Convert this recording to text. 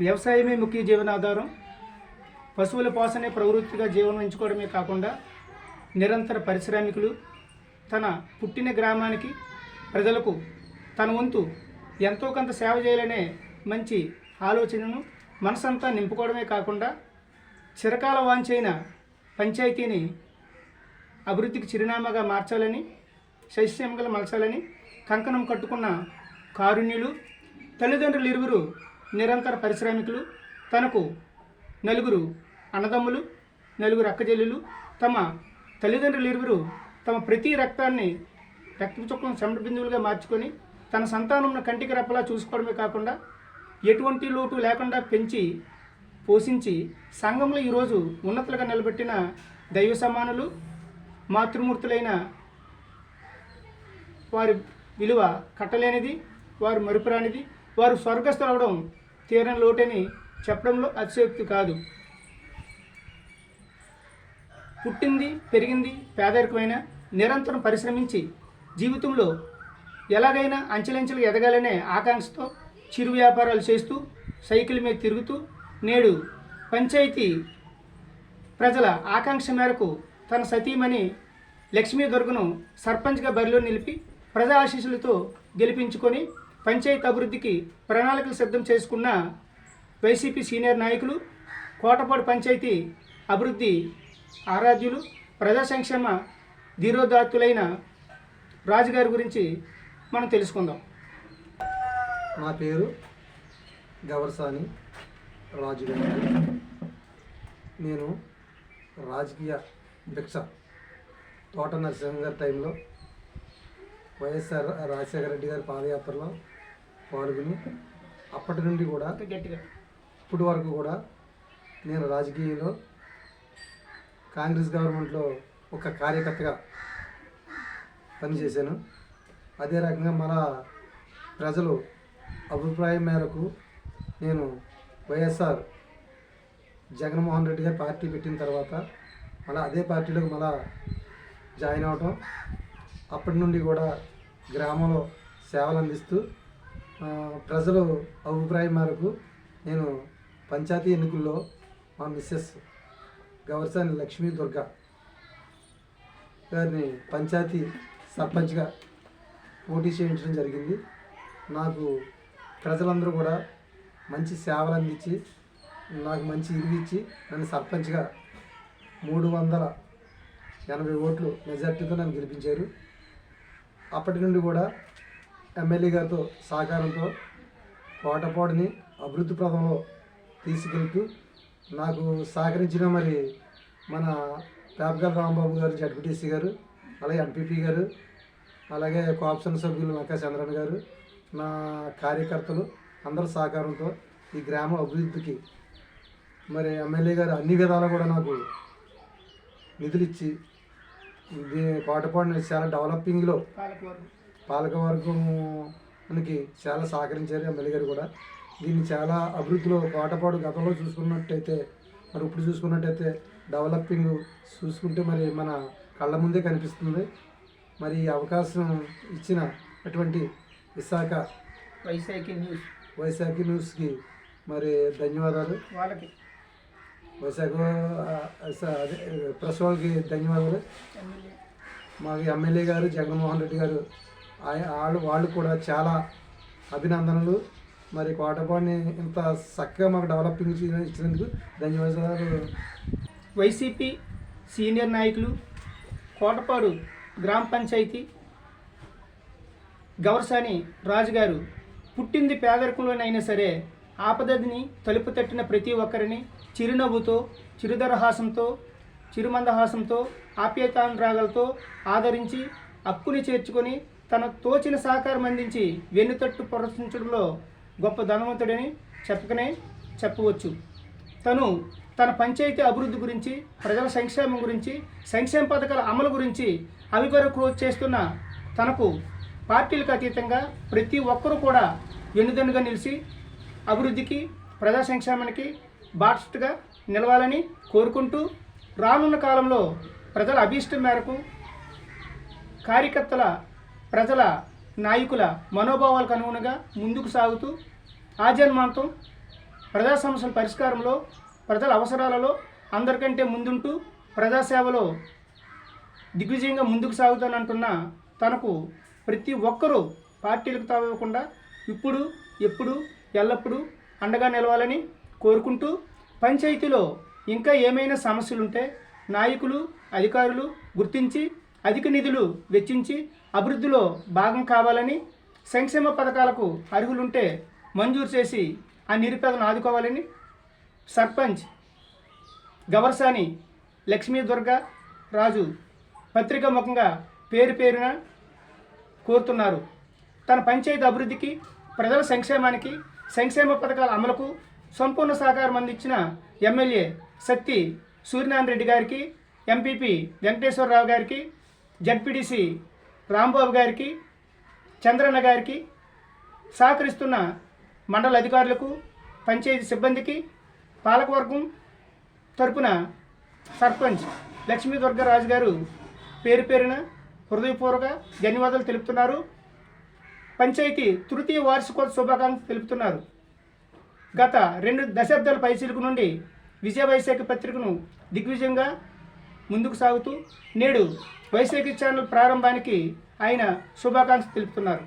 వ్యవసాయమే ముఖ్య జీవనాధారం. పశువుల పోసనే ప్రవృత్తిగా జీవనం ఎంచుకోవడమే కాకుండా నిరంతర పరిశ్రామికులు తన పుట్టిన గ్రామానికి ప్రజలకు తన వంతు ఎంతో కొంత సేవ చేయాలనే మంచి ఆలోచనను మనసంతా నింపుకోవడమే కాకుండా చిరకాల వాంచైన పంచాయతీని అభివృద్ధికి చిరునామాగా మార్చాలని శైశ్యంగా మలచాలని కంకణం కట్టుకున్న కారుణ్యులు తల్లిదండ్రులు ఇరువురు నిరంతర పరిశ్రామికులు తనకు నలుగురు అన్నదమ్ములు నలుగురు అక్కజెల్లులు తమ తల్లిదండ్రులు ఇరువురు తమ ప్రతి రక్తాన్ని రక్త చుక్కలను చెమట బిందువులుగా మార్చుకొని తన సంతానంను కంటికి రెప్పలా చూసుకోవడమే కాకుండా ఎటువంటి లోటు లేకుండా పెంచి పోషించి సంఘంలో ఈరోజు ఉన్నతులుగా నిలబెట్టిన దైవ సమానులు మాతృమూర్తులైన వారి విలువ కట్టలేనిది వారు మరుపురానిది వారు స్వర్గస్థులవడం తీరని లోటని చెప్పడంలో అతిశయోక్తి కాదు. పుట్టింది పెరిగింది పేదరికమైన నిరంతరం పరిశ్రమించి జీవితంలో ఎలాగైనా అంచెలంచెలు ఎదగాలనే ఆకాంక్షతో చిరు వ్యాపారాలు చేస్తూ సైకిల్ మీద తిరుగుతూ నేడు పంచాయతీ ప్రజల ఆకాంక్ష మేరకు తన సతీమణి లక్ష్మీ దుర్గను సర్పంచ్గా బరిలో నిలిపి ప్రజా ఆశీస్సులతో గెలిపించుకొని పంచాయతీ అభివృద్ధికి ప్రణాళికలు సిద్ధం చేసుకున్న వైసీపీ సీనియర్ నాయకులు కోటపాడు పంచాయతీ అభివృద్ధి ఆరాధ్యులు ప్రజా సంక్షేమ ధీరోదాత్తులైన రాజుగారి గురించి మనం తెలుసుకుందాం. నా పేరు గవర్సాని రాజు గారు నేను రాజకీయ భిక్ష తోట నరసింహ గారి టైంలో వైఎస్ఆర్ రాజశేఖర రెడ్డి గారి పాదయాత్రలో పాల్గొని అప్పటి నుండి కూడా ఇప్పటి వరకు కూడా నేను రాజకీయంలో కాంగ్రెస్ గవర్నమెంట్లో ఒక కార్యకర్తగా పనిచేశాను. అదే రకంగా మన ప్రజలు అభిప్రాయం మేరకు నేను వైఎస్ఆర్ జగన్మోహన్ రెడ్డి గారు పార్టీ పెట్టిన తర్వాత మళ్ళీ అదే పార్టీలోకి మళ్ళా జాయిన్ అవటం అప్పటి నుండి కూడా గ్రామంలో సేవలు అందిస్తూ ప్రజలు అభిప్రాయం మేరకు నేను పంచాయతీ ఎన్నికల్లో మా మిస్సెస్ గవర్సాని లక్ష్మీ దుర్గా గారిని పంచాయతీ సర్పంచ్గా పోటీ చేయించడం జరిగింది. నాకు ప్రజలందరూ కూడా మంచి సేవలు అందించి నాకు మంచి ఇరువు ఇచ్చి నన్ను సర్పంచ్గా మూడు వందల ఎనభై ఓట్లు మెజార్టీతో నన్ను గెలిపించారు. అప్పటి నుండి కూడా ఎమ్మెల్యే గారితో సహకారంతో కోటపాడుని అభివృద్ధి ప్రదంలో తీసుకెళ్తూ నాకు సహకరించిన మరి మన పేపగల రాంబాబు గారు జడ్పీటీసీ గారు అలాగే ఎంపీపీ గారు అలాగే కోఆప్షన్ సభ్యులు నక్కా చంద్రన్ గారు నా కార్యకర్తలు అందరి సహకారంతో ఈ గ్రామ అభివృద్ధికి మరి ఎమ్మెల్యే గారు అన్ని విధాలు కూడా నాకు నిధులు ఇచ్చి ఇది చాలా డెవలపింగ్లో పాలకవర్గం పాలకవర్గానికి చాలా సహకరించారు ఎమ్మెల్యే గారు కూడా. దీన్ని చాలా అభివృద్ధిలో కోటపాడు గతంలో చూసుకున్నట్టయితే మరి ఇప్పుడు చూసుకున్నట్టయితే డెవలపింగ్ చూసుకుంటే మరి మన కళ్ళ ముందే కనిపిస్తుంది. మరి ఈ అవకాశం ఇచ్చిన అటువంటి విశాఖ వైశాఖి న్యూస్. వైశాఖ న్యూస్కి మరి ధన్యవాదాలు. వాళ్ళకి. వైశాఖ అదే ప్రెస్ వాళ్ళకి ధన్యవాదాలు మాకు ఎమ్మెల్యే గారు జగన్మోహన్ రెడ్డి గారు. వాళ్ళు వాళ్ళు కూడా చాలా అభినందనలు. మరి కోటపాడిని ఇంత చక్కగా మాకు డెవలపింగ్ ఇచ్చినందుకు ధన్యవాదాలు. వైసీపీ సీనియర్ నాయకులు కోటపాడు గ్రామ పంచాయతీ గవర్సాని రాజుగారు పుట్టింది పేదరికంలోనైనా సరే ఆపదదిని తలుపు తట్టిన ప్రతి ఒక్కరిని చిరునవ్వుతో చిరుదరహాసంతో చిరుమందహాసంతో ఆప్యాయతానురాగాలతో ఆదరించి అప్పుని చేర్చుకొని తన తోచిన సహకారం అందించి వెన్నుతట్టు ప్రదర్శించడంలో గొప్ప ధనవంతుడని చెప్పకనే చెప్పవచ్చు. తను తన పంచాయతీ అభివృద్ధి గురించి ప్రజల సంక్షేమం గురించి సంక్షేమ పథకాల అమలు గురించి అవివర క్రోజ్ చేస్తున్న తనకు పార్టీలకు అతీతంగా ప్రతి ఒక్కరూ కూడా వెన్నుదన్నుగా నిలిచి అభివృద్ధికి ప్రజా సంక్షేమానికి బాట్స్గా నిలవాలని కోరుకుంటూ రానున్న కాలంలో ప్రజల అభీష్టం మేరకు కార్యకర్తల ప్రజల నాయకుల మనోభావాలకు అనుగుణంగా ముందుకు సాగుతూ ఆజన్మాంతం ప్రజా సమస్యల పరిష్కారంలో ప్రజల అవసరాలలో అందరికంటే ముందుంటూ ప్రజాసేవలో దిగ్విజయంగా ముందుకు సాగుతానంటున్న తనకు ప్రతి ఒక్కరూ పార్టీలకు తావకుండా ఇప్పుడు ఎప్పుడు ఎల్లప్పుడూ అండగా నిలవాలని కోరుకుంటూ పంచాయతీలో ఇంకా ఏమైనా సమస్యలుంటే నాయకులు అధికారులు గుర్తించి అధిక నిధులు వెచ్చించి అభివృద్ధిలో భాగం కావాలని సంక్షేమ పథకాలకు అర్హులుంటే మంజూరు చేసి ఆ నిరుపేదను ఆదుకోవాలని సర్పంచ్ గవర్సాని లక్ష్మీ దుర్గా రాజు పత్రికా ముఖంగా పేరు పేరున కోరుతున్నారు. తన పంచాయతీ అభివృద్ధికి ప్రజల సంక్షేమానికి సంక్షేమ పథకాల అమలుకు సంపూర్ణ సహకారం అందించిన ఎమ్మెల్యే శక్తి సూర్యనారాయణ రెడ్డి గారికి ఎంపీపీ వెంకటేశ్వరరావు గారికి జడ్పీడీసీ రాంబాబు గారికి చంద్రన్న గారికి సహకరిస్తున్న మండల అధికారులకు పంచాయతీ సిబ్బందికి పాలకవర్గం తరపున సర్పంచ్ లక్ష్మీ దుర్గరాజు గారు పేరు పేరున హృదయపూర్వక ధన్యవాదాలు తెలుపుతున్నారు. పంచాయతీ తృతీయ వార్షికోత్సవ శుభాకాంక్షలు తెలుపుతున్నారు. గత రెండు దశాబ్దాల పైసీలకు నుండి విజయ వైశాఖ పత్రికను దిగ్విజయంగా ముందుకు సాగుతూ నేడు వైశాఖి ఛానల్ ప్రారంభానికి ఆయన శుభాకాంక్షలు తెలుపుతున్నారు.